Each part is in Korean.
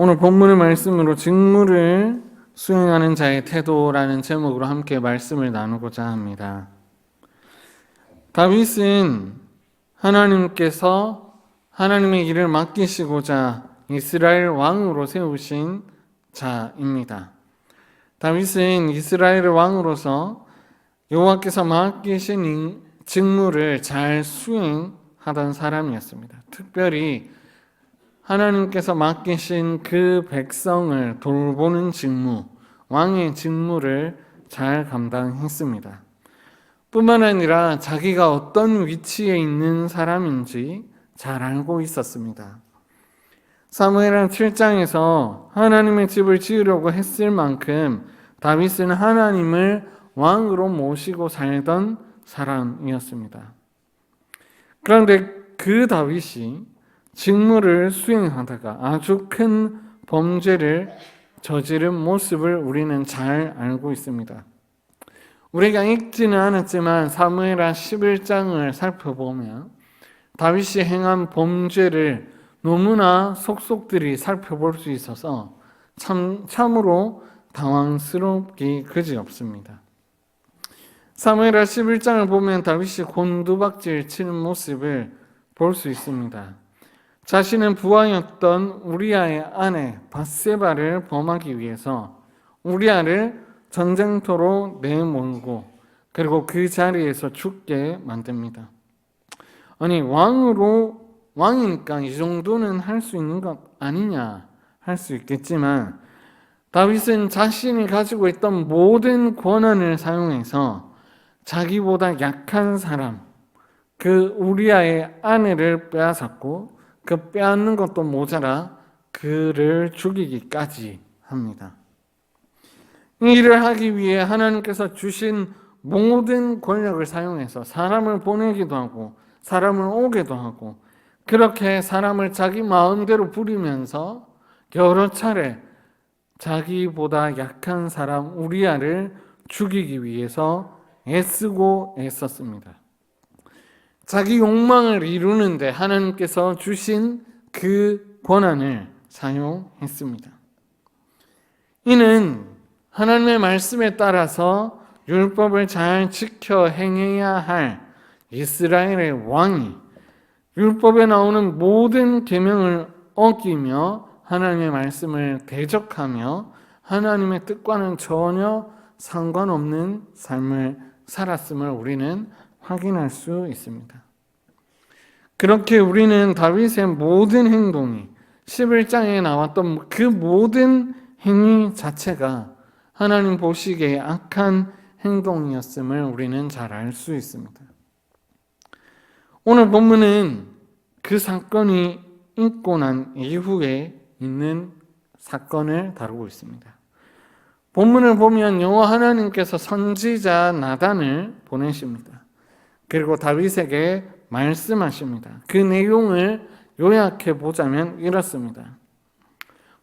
오늘 본문의 말씀으로 직무를 수행하는 자의 태도라는 제목으로 함께 말씀을 나누고자 합니다. 다윗은 하나님께서 하나님의 일을 맡기시고자 이스라엘 왕으로 세우신 자입니다. 다윗은 이스라엘의 왕으로서 여호와께서 맡기신 직무를 잘 수행하던 사람이었습니다. 특별히 하나님께서 맡기신 그 백성을 돌보는 직무, 왕의 직무를 잘 감당했습니다. 뿐만 아니라 자기가 어떤 위치에 있는 사람인지 잘 알고 있었습니다. 사무엘한 7장에서 하나님의 집을 지으려고 했을 만큼 다윗은 하나님을 왕으로 모시고 살던 사람이었습니다. 그런데 그 다윗이 직무를 수행하다가 아주 큰 범죄를 저지른 모습을 우리는 잘 알고 있습니다. 우리가 읽지는 않았지만 사무엘하 11장을 살펴보면 다윗이 행한 범죄를 너무나 속속들이 살펴볼 수 있어서 참, 참으로 당황스럽기 그지없습니다. 사무엘하 11장을 보면 다윗이 곤두박질 치는 모습을 볼 수 있습니다. 자신은 부하였던 우리아의 아내 바세바를 범하기 위해서 우리아를 전쟁터로 내몰고 그리고 그 자리에서 죽게 만듭니다. 아니 왕으로 왕이니까 이 정도는 할 수 있는 것 아니냐 할 수 있겠지만 다윗은 자신이 가지고 있던 모든 권한을 사용해서 자기보다 약한 사람 그 우리아의 아내를 빼앗았고 그 빼앗는 것도 모자라 그를 죽이기까지 합니다. 이 일을 하기 위해 하나님께서 주신 모든 권력을 사용해서 사람을 보내기도 하고 사람을 오게도 하고 그렇게 사람을 자기 마음대로 부리면서 여러 차례 자기보다 약한 사람 우리아를 죽이기 위해서 애쓰고 애썼습니다. 자기 욕망을 이루는데 하나님께서 주신 그 권한을 사용했습니다. 이는 하나님의 말씀에 따라서 율법을 잘 지켜 행해야 할 이스라엘의 왕이 율법에 나오는 모든 계명을 어기며 하나님의 말씀을 대적하며 하나님의 뜻과는 전혀 상관없는 삶을 살았음을 우리는 확인할 수 있습니다. 그렇게 우리는 다윗의 모든 행동이 11장에 나왔던 그 모든 행위 자체가 하나님 보시기에 악한 행동이었음을 우리는 잘 알 수 있습니다. 오늘 본문은 그 사건이 있고 난 이후에 있는 사건을 다루고 있습니다. 본문을 보면 여호와 하나님께서 선지자 나단을 보내십니다. 그리고 다윗에게 말씀하십니다. 그 내용을 요약해 보자면 이렇습니다.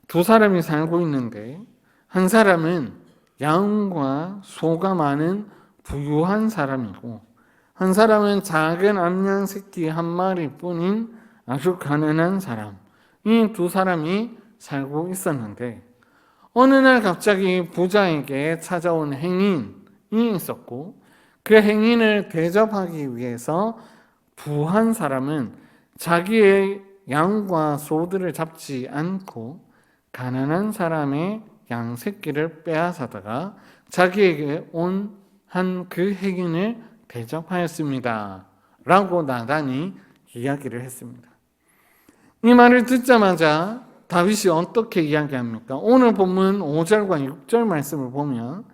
두 사람이 살고 있는데 한 사람은 양과 소가 많은 부유한 사람이고 한 사람은 작은 암양 새끼 한 마리뿐인 아주 가난한 사람. 이 두 사람이 살고 있었는데 어느 날 갑자기 부자에게 찾아온 행인이 있었고 그 행인을 대접하기 위해서 부한 사람은 자기의 양과 소들을 잡지 않고 가난한 사람의 양 새끼를 빼앗아다가 자기에게 온 한 그 행인을 대접하였습니다. 라고 나단이 이야기를 했습니다. 이 말을 듣자마자 다윗이 어떻게 이야기합니까? 오늘 본문 5절과 6절 말씀을 보면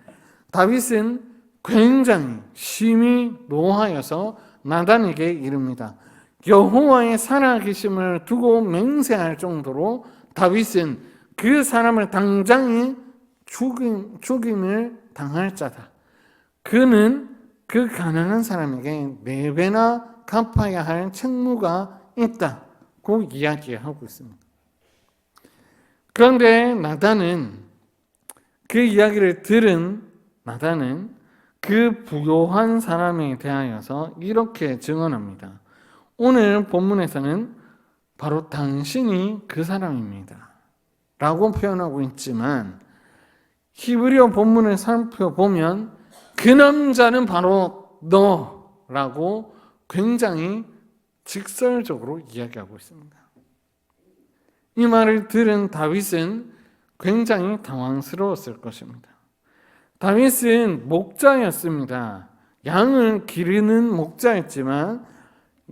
다윗은 굉장히 심히 노하여서 나단에게 이릅니다. 여호와의 살아계심을 두고 맹세할 정도로 다윗은 그 사람을 당장에 죽임, 죽임을 당할 자다. 그는 그 가난한 사람에게 네 배나 갚아야 할 책무가 있다고 이야기하고 있습니다. 그런데 나단은 그 이야기를 들은 나단은 그 부요한 사람에 대하여서 이렇게 증언합니다. 오늘 본문에서는 바로 당신이 그 사람입니다. 라고 표현하고 있지만 히브리어 본문을 살펴보면 그 남자는 바로 너라고 굉장히 직설적으로 이야기하고 있습니다. 이 말을 들은 다윗은 굉장히 당황스러웠을 것입니다. 다윗은 목자였습니다. 양을 기르는 목자였지만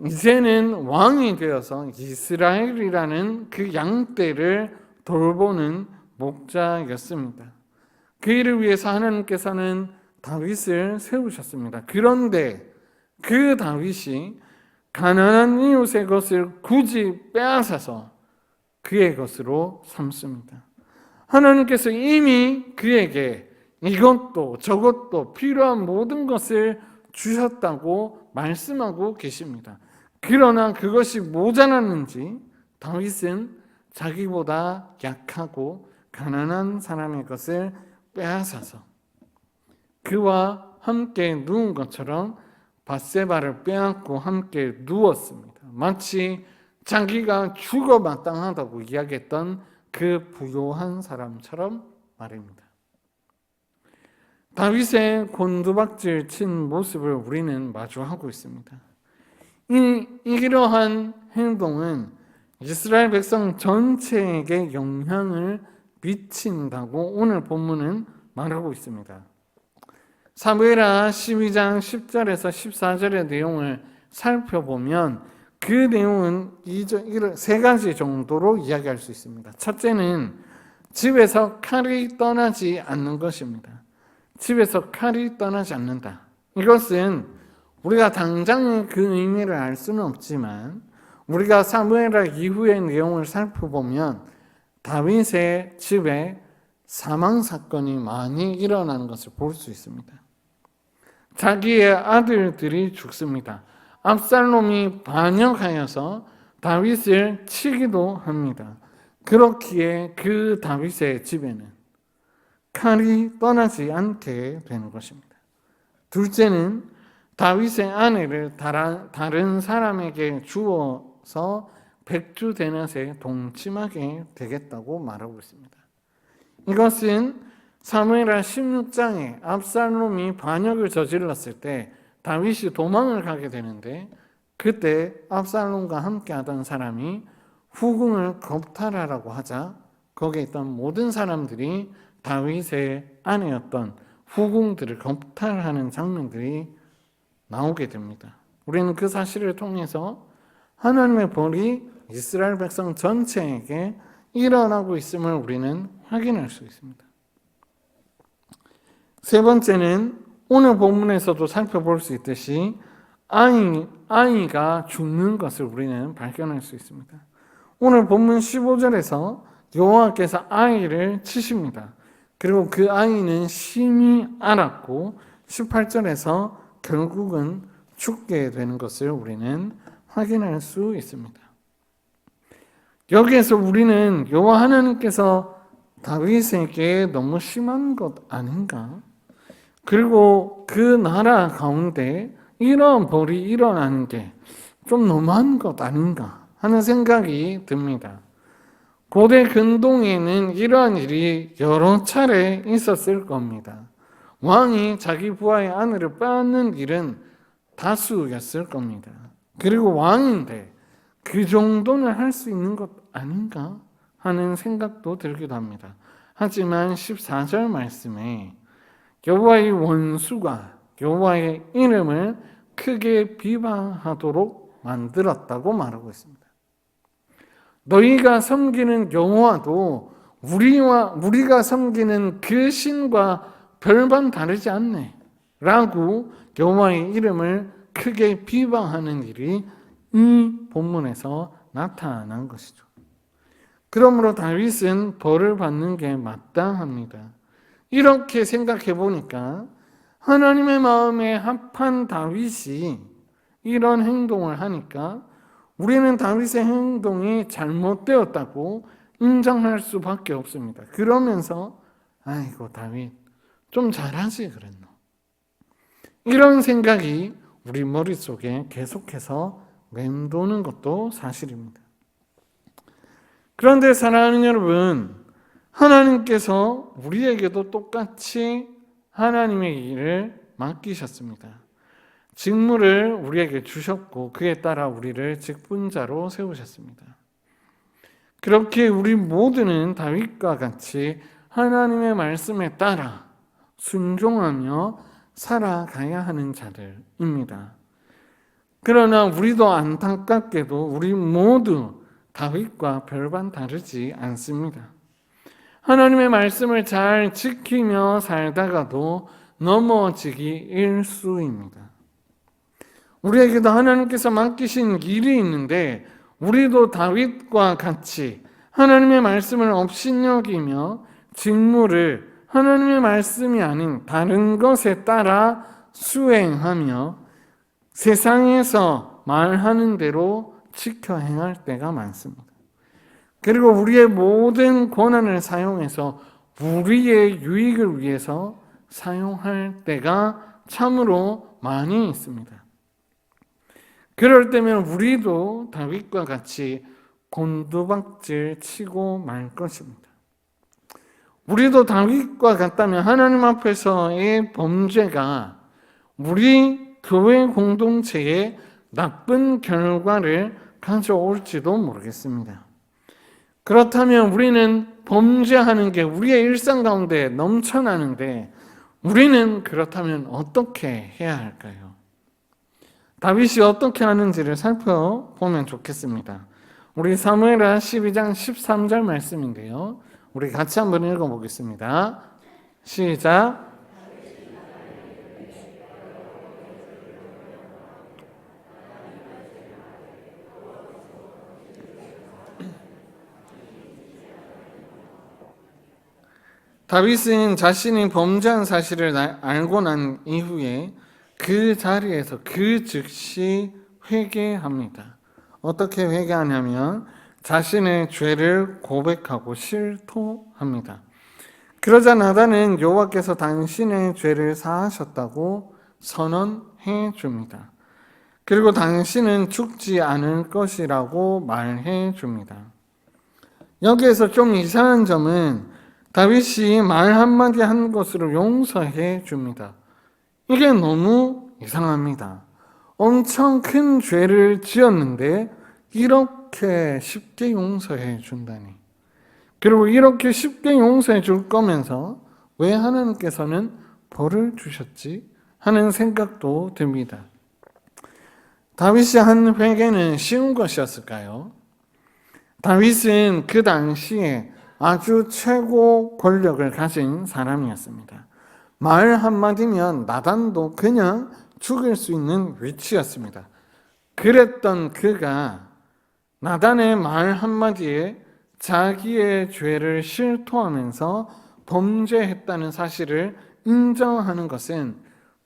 이제는 왕이 되어서 이스라엘이라는 그 양떼를 돌보는 목자였습니다. 그 일을 위해서 하나님께서는 다윗을 세우셨습니다. 그런데 그 다윗이 가난한 이웃의 것을 굳이 빼앗아서 그의 것으로 삼습니다. 하나님께서 이미 그에게 이것도 저것도 필요한 모든 것을 주셨다고 말씀하고 계십니다. 그러나 그것이 모자랐는지 다윗은 자기보다 약하고 가난한 사람의 것을 빼앗아서 그와 함께 누운 것처럼 바세바를 빼앗고 함께 누웠습니다. 마치 자기가 죽어 마땅하다고 이야기했던 그 부요한 사람처럼 말입니다. 다윗의 곤두박질 친 모습을 우리는 마주하고 있습니다. 이 이러한 행동은 이스라엘 백성 전체에게 영향을 미친다고 오늘 본문은 말하고 있습니다. 사무엘하 12장 10절에서 14절의 내용을 살펴보면 그 내용은 세 가지 정도로 이야기할 수 있습니다. 첫째는 집에서 칼이 떠나지 않는 것입니다. 집에서 칼이 떠나지 않는다. 이것은 우리가 당장 그 의미를 알 수는 없지만 우리가 사무엘하 이후의 내용을 살펴보면 다윗의 집에 사망 사건이 많이 일어나는 것을 볼 수 있습니다. 자기의 아들들이 죽습니다. 압살롬이 반역하여서 다윗을 치기도 합니다. 그렇기에 그 다윗의 집에는 칼이 떠나지 않게 되는 것입니다. 둘째는 다윗의 아내를 다른 사람에게 주어서 백주 대낮에 동침하게 되겠다고 말하고 있습니다. 이것은 사무엘하 16장에 압살롬이 반역을 저질렀을 때 다윗이 도망을 가게 되는데 그때 압살롬과 함께 하던 사람이 후궁을 겁탈하라고 하자 거기에 있던 모든 사람들이 다윗의 아내였던 후궁들을 겁탈하는 장면들이 나오게 됩니다. 우리는 그 사실을 통해서 하나님의 벌이 이스라엘 백성 전체에게 일어나고 있음을 우리는 확인할 수 있습니다. 세 번째는 오늘 본문에서도 살펴볼 수 있듯이 아이, 아이가 죽는 것을 우리는 발견할 수 있습니다. 오늘 본문 15절에서 여호와께서 아이를 치십니다. 그리고 그 아이는 심히 알았고 18절에서 결국은 죽게 되는 것을 우리는 확인할 수 있습니다. 여기에서 우리는 여호와 하나님께서 다윗에게 너무 심한 것 아닌가? 그리고 그 나라 가운데 이런 벌이 일어나는 게 좀 너무한 것 아닌가 하는 생각이 듭니다. 고대 근동에는 이러한 일이 여러 차례 있었을 겁니다. 왕이 자기 부하의 아내를 빼앗는 일은 다수였을 겁니다. 그리고 왕인데 그 정도는 할 수 있는 것 아닌가 하는 생각도 들기도 합니다. 하지만 14절 말씀에 여호와의 원수가 여호와의 이름을 크게 비방하도록 만들었다고 말하고 있습니다. 너희가 섬기는 여호와도 우리와 우리가 섬기는 그 신과 별반 다르지 않네. 라고 여호와의 이름을 크게 비방하는 일이 이 본문에서 나타난 것이죠. 그러므로 다윗은 벌을 받는 게 마땅합니다. 이렇게 생각해 보니까 하나님의 마음에 합한 다윗이 이런 행동을 하니까 우리는 다윗의 행동이 잘못되었다고 인정할 수밖에 없습니다. 그러면서 아이고 다윗 좀 잘하지 그랬노. 이런 생각이 우리 머릿속에 계속해서 맴도는 것도 사실입니다. 그런데 사랑하는 여러분, 하나님께서 우리에게도 똑같이 하나님의 일을 맡기셨습니다. 직무를 우리에게 주셨고 그에 따라 우리를 직분자로 세우셨습니다. 그렇게 우리 모두는 다윗과 같이 하나님의 말씀에 따라 순종하며 살아가야 하는 자들입니다. 그러나 우리도 안타깝게도 우리 모두 다윗과 별반 다르지 않습니다. 하나님의 말씀을 잘 지키며 살다가도 넘어지기 일수입니다. 우리에게도 하나님께서 맡기신 일이 있는데 우리도 다윗과 같이 하나님의 말씀을 업신여기며 직무를 하나님의 말씀이 아닌 다른 것에 따라 수행하며 세상에서 말하는 대로 지켜 행할 때가 많습니다. 그리고 우리의 모든 권한을 사용해서 우리의 유익을 위해서 사용할 때가 참으로 많이 있습니다. 그럴 때면 우리도 다윗과 같이 곤두박질 치고 말 것입니다. 우리도 다윗과 같다면 하나님 앞에서의 범죄가 우리 교회 공동체에 나쁜 결과를 가져올지도 모르겠습니다. 그렇다면 우리는 범죄하는 게 우리의 일상 가운데 넘쳐나는데 우리는 그렇다면 어떻게 해야 할까요? 다윗이 어떻게 하는지를 살펴보면 좋겠습니다. 우리 사무엘하 12장 13절 말씀인데요. 우리 같이 한번 읽어보겠습니다. 시작. 다윗은 자신이 범죄한 사실을 알고 난 이후에 그 자리에서 그 즉시 회개합니다. 어떻게 회개하냐면 자신의 죄를 고백하고 실토합니다. 그러자 나단은 여호와께서 당신의 죄를 사하셨다고 선언해 줍니다. 그리고 당신은 죽지 않을 것이라고 말해 줍니다. 여기에서 좀 이상한 점은 다윗이 말 한마디 한 것으로 용서해 줍니다. 이게 너무 이상합니다. 엄청 큰 죄를 지었는데 이렇게 쉽게 용서해 준다니. 그리고 이렇게 쉽게 용서해 줄 거면서 왜 하나님께서는 벌을 주셨지? 하는 생각도 듭니다. 다윗이 한 회개는 쉬운 것이었을까요? 다윗은 그 당시에 아주 최고 권력을 가진 사람이었습니다. 말 한마디면 나단도 그냥 죽일 수 있는 위치였습니다. 그랬던 그가 나단의 말 한마디에 자기의 죄를 실토하면서 범죄했다는 사실을 인정하는 것은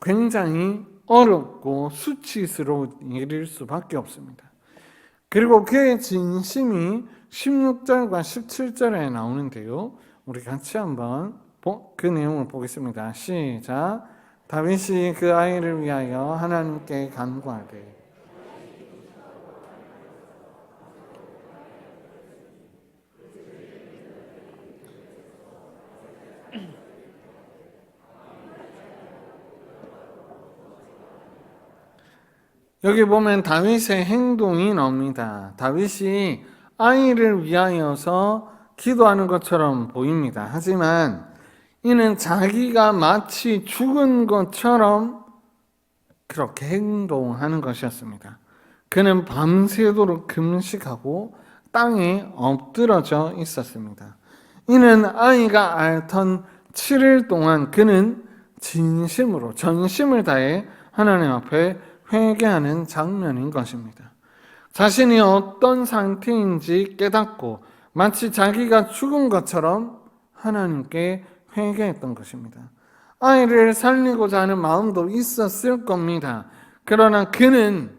굉장히 어렵고 수치스러운 일일 수밖에 없습니다. 그리고 그의 진심이 16절과 17절에 나오는데요. 우리 같이 한번 그 내용을 보겠습니다. 시작. 다윗이 그 아이를 위하여 하나님께 간구하되 여기 보면 다윗의 행동이 나옵니다. 다윗이 아이를 위하여서 기도하는 것처럼 보입니다. 하지만 이는 자기가 마치 죽은 것처럼 그렇게 행동하는 것이었습니다. 그는 밤새도록 금식하고 땅에 엎드러져 있었습니다. 이는 아이가 앓던 7일 동안 그는 진심으로 전심을 다해 하나님 앞에 회개하는 장면인 것입니다. 자신이 어떤 상태인지 깨닫고 마치 자기가 죽은 것처럼 하나님께 회개했던 것입니다. 아이를 살리고자 하는 마음도 있었을 겁니다. 그러나 그는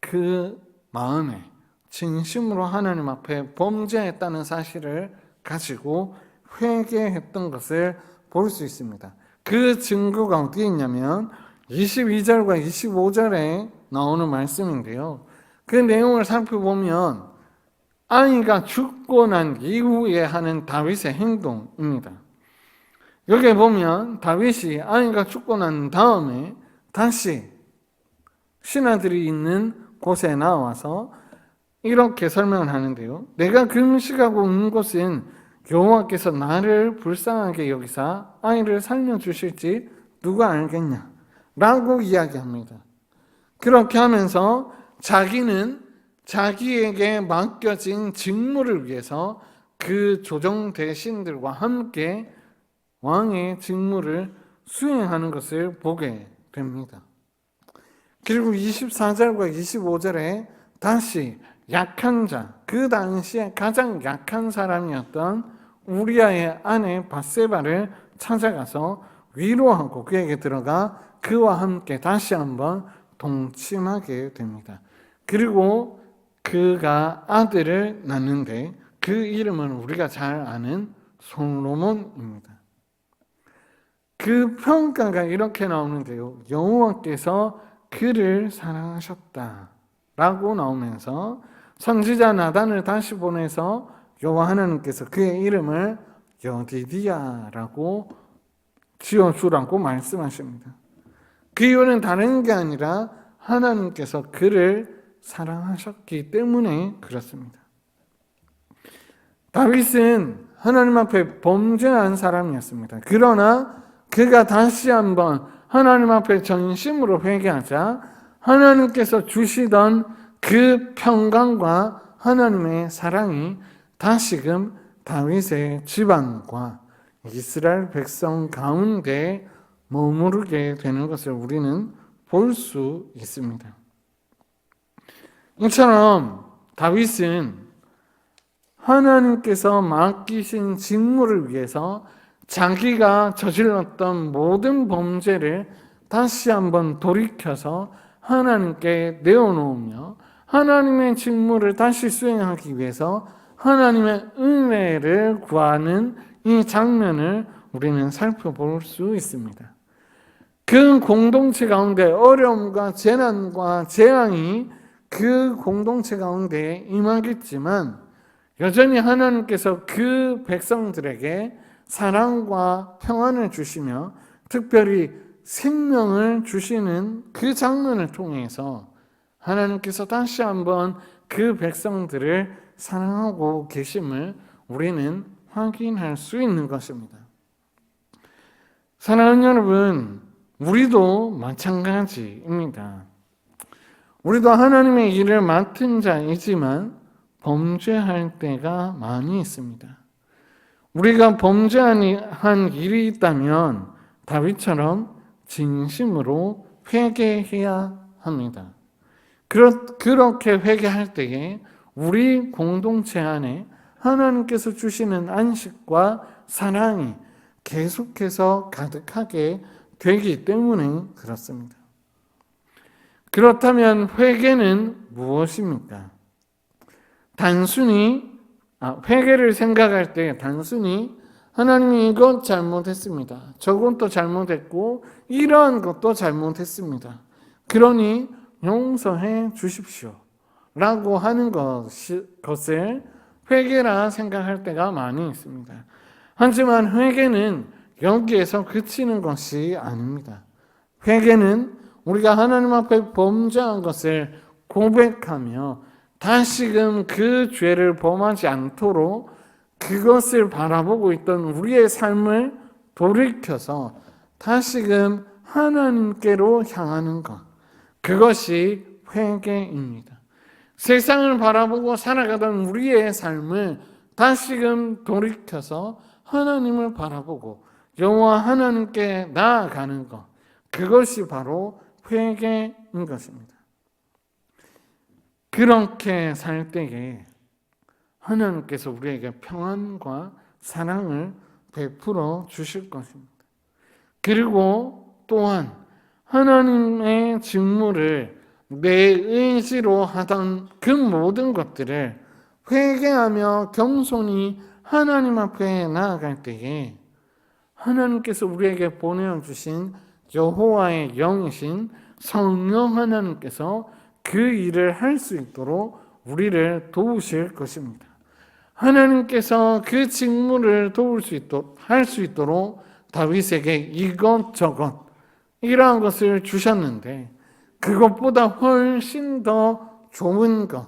그 마음에 진심으로 하나님 앞에 범죄했다는 사실을 가지고 회개했던 것을 볼 수 있습니다. 그 증거가 어디에 있냐면 22절과 25절에 나오는 말씀인데요. 그 내용을 살펴보면 아이가 죽고 난 이후에 하는 다윗의 행동입니다. 여기 보면 다윗이 아이가 죽고 난 다음에 다시 신하들이 있는 곳에 나와서 이렇게 설명을 하는데요. 내가 금식하고 온 곳은 여호와께서 나를 불쌍하게 여기사 아이를 살려주실지 누가 알겠냐? 라고 이야기합니다. 그렇게 하면서 자기는 자기에게 맡겨진 직무를 위해서 그 조정 대신들과 함께 왕의 직무를 수행하는 것을 보게 됩니다. 그리고 24절과 25절에 다시 약한 자, 그 당시에 가장 약한 사람이었던 우리아의 아내 바세바를 찾아가서 위로하고 그에게 들어가 그와 함께 다시 한번 동침하게 됩니다. 그리고 그가 아들을 낳는데 그 이름은 우리가 잘 아는 솔로몬입니다. 그 평가가 이렇게 나오는데요. 여호와께서 그를 사랑하셨다 라고 나오면서 선지자 나단을 다시 보내서 여호와 하나님께서 그의 이름을 여디디아라고 지어주라고 말씀하십니다. 그 이유는 다른 게 아니라 하나님께서 그를 사랑하셨기 때문에 그렇습니다. 다윗은 하나님 앞에 범죄한 사람이었습니다. 그러나 그가 다시 한번 하나님 앞에 전심으로 회개하자 하나님께서 주시던 그 평강과 하나님의 사랑이 다시금 다윗의 집안과 이스라엘 백성 가운데 머무르게 되는 것을 우리는 볼 수 있습니다. 이처럼 다윗은 하나님께서 맡기신 직무를 위해서 자기가 저질렀던 모든 범죄를 다시 한번 돌이켜서 하나님께 내어놓으며 하나님의 직무를 다시 수행하기 위해서 하나님의 은혜를 구하는 이 장면을 우리는 살펴볼 수 있습니다. 그 공동체 가운데 어려움과 재난과 재앙이 그 공동체 가운데 임하겠지만 여전히 하나님께서 그 백성들에게 사랑과 평안을 주시며 특별히 생명을 주시는 그 장면을 통해서 하나님께서 다시 한번 그 백성들을 사랑하고 계심을 우리는 확인할 수 있는 것입니다. 사랑하는 여러분, 우리도 마찬가지입니다. 우리도 하나님의 일을 맡은 자이지만 범죄할 때가 많이 있습니다. 우리가 범죄한 일이 있다면 다윗처럼 진심으로 회개해야 합니다. 그렇게 회개할 때에 우리 공동체 안에 하나님께서 주시는 안식과 사랑이 계속해서 가득하게 되기 때문에 그렇습니다. 그렇다면 회개는 무엇입니까? 단순히 아, 회개를 생각할 때 단순히 하나님이 이것 잘못했습니다. 저건 또 잘못했고 이러한 것도 잘못했습니다. 그러니 용서해 주십시오. 라고 하는 것이, 것을 회개라 생각할 때가 많이 있습니다. 하지만 회개는 여기에서 그치는 것이 아닙니다. 회개는 우리가 하나님 앞에 범죄한 것을 고백하며 다시금 그 죄를 범하지 않도록 그것을 바라보고 있던 우리의 삶을 돌이켜서 다시금 하나님께로 향하는 것. 그것이 회개입니다. 세상을 바라보고 살아가던 우리의 삶을 다시금 돌이켜서 하나님을 바라보고 여호와 하나님께 나아가는 것. 그것이 바로 회개인 것입니다. 그렇게 살 때에 하나님께서 우리에게 평안과 사랑을 베풀어 주실 것입니다. 그리고 또한 하나님의 직무를 내 의지로 하던 그 모든 것들을 회개하며 겸손히 하나님 앞에 나아갈 때에 하나님께서 우리에게 보내주신 여호와의 영이신 성령 하나님께서 그 일을 할 수 있도록 우리를 도우실 것입니다. 하나님께서 그 직무를 도울 수 있도록 할 수 있도록 다윗에게 이것저것 이러한 것을 주셨는데 그것보다 훨씬 더 좋은 것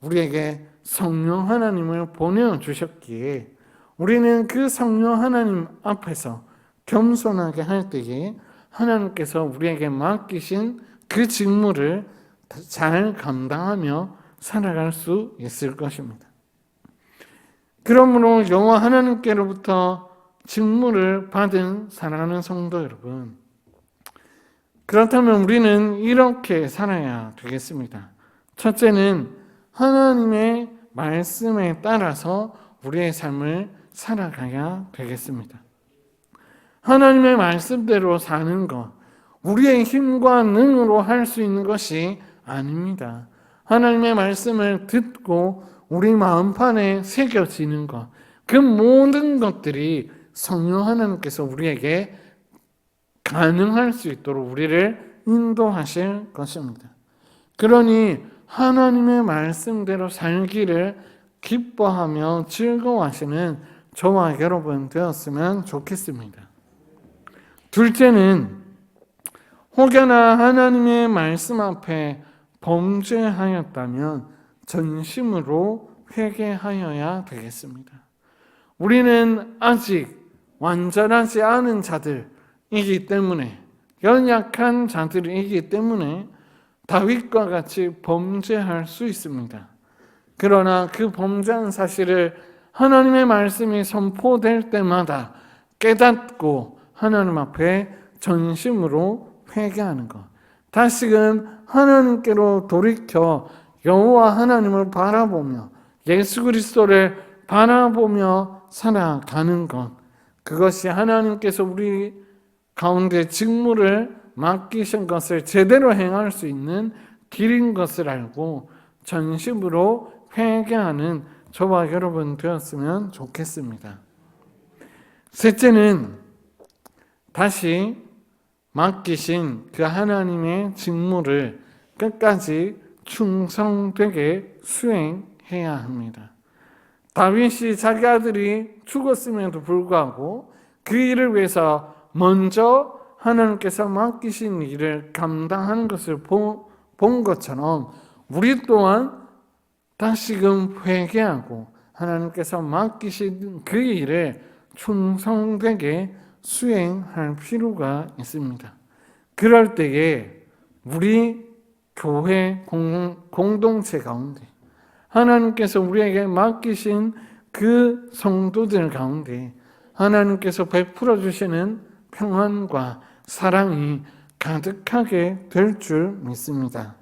우리에게 성령 하나님을 보내 주셨기에 우리는 그 성령 하나님 앞에서 겸손하게 할 때에 하나님께서 우리에게 맡기신 그 직무를 잘 감당하며 살아갈 수 있을 것입니다. 그러므로 여호와 하나님께로부터 직무를 받은 사랑하는 성도 여러분, 그렇다면 우리는 이렇게 살아야 되겠습니다. 첫째는 하나님의 말씀에 따라서 우리의 삶을 살아가야 되겠습니다. 하나님의 말씀대로 사는 것, 우리의 힘과 능으로 할 수 있는 것이 아닙니다. 하나님의 말씀을 듣고 우리 마음판에 새겨지는 것, 그 모든 것들이 성령 하나님께서 우리에게 가능할 수 있도록 우리를 인도하실 것입니다. 그러니 하나님의 말씀대로 살기를 기뻐하며 즐거워하시는 저와 여러분 되었으면 좋겠습니다. 둘째는 혹여나 하나님의 말씀 앞에 범죄하였다면 전심으로 회개하여야 되겠습니다. 우리는 아직 완전하지 않은 자들이기 때문에 연약한 자들이기 때문에 다윗과 같이 범죄할 수 있습니다. 그러나 그 범죄한 사실을 하나님의 말씀이 선포될 때마다 깨닫고 하나님 앞에 전심으로 회개하는 것. 다시금 하나님께로 돌이켜 여호와 하나님을 바라보며 예수 그리스도를 바라보며 살아가는 것. 그것이 하나님께서 우리 가운데 직무를 맡기신 것을 제대로 행할 수 있는 길인 것을 알고 전심으로 회개하는 저와 여러분 되었으면 좋겠습니다. 셋째는 다시 맡기신 그 하나님의 직무를 끝까지 충성되게 수행해야 합니다. 다윗이 자기 아들이 죽었음에도 불구하고 그 일을 위해서 먼저 하나님께서 맡기신 일을 감당하는 것을 본 것처럼 우리 또한 다시금 회개하고 하나님께서 맡기신 그 일을 충성되게 수행할 필요가 있습니다. 그럴 때에 우리 교회 공 동체 가운데 하나님께서 우리에게 맡기신 그 성도들 가운데 하나님께서 베풀어 주시는 평안과 사랑이 가득하게 될 줄 믿습니다.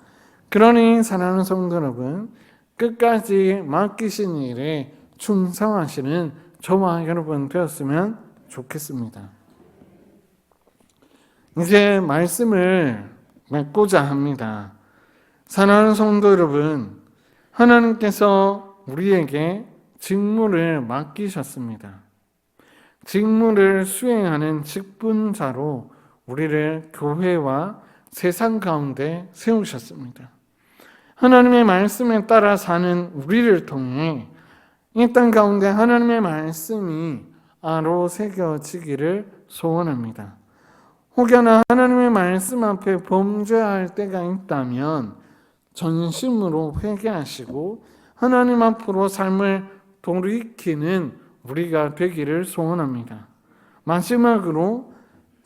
그러니 사랑하는 성도 여러분, 끝까지 맡기신 일에 충성하시는 저와 여러분 되었으면 좋겠습니다. 이제 말씀을 맺고자 합니다. 사랑하는 성도 여러분, 하나님께서 우리에게 직무를 맡기셨습니다. 직무를 수행하는 직분자로 우리를 교회와 세상 가운데 세우셨습니다. 하나님의 말씀에 따라 사는 우리를 통해 이 땅 가운데 하나님의 말씀이 아로 새겨지기를 소원합니다. 혹여나 하나님의 말씀 앞에 범죄할 때가 있다면 전심으로 회개하시고 하나님 앞으로 삶을 돌이키는 우리가 되기를 소원합니다. 마지막으로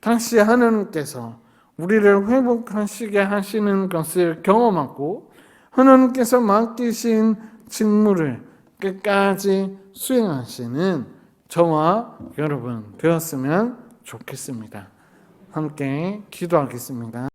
다시 하나님께서 우리를 회복하시게 하시는 것을 경험하고 하나님께서 맡기신 직무를 끝까지 수행하시는 저와 여러분 되었으면 좋겠습니다. 함께 기도하겠습니다.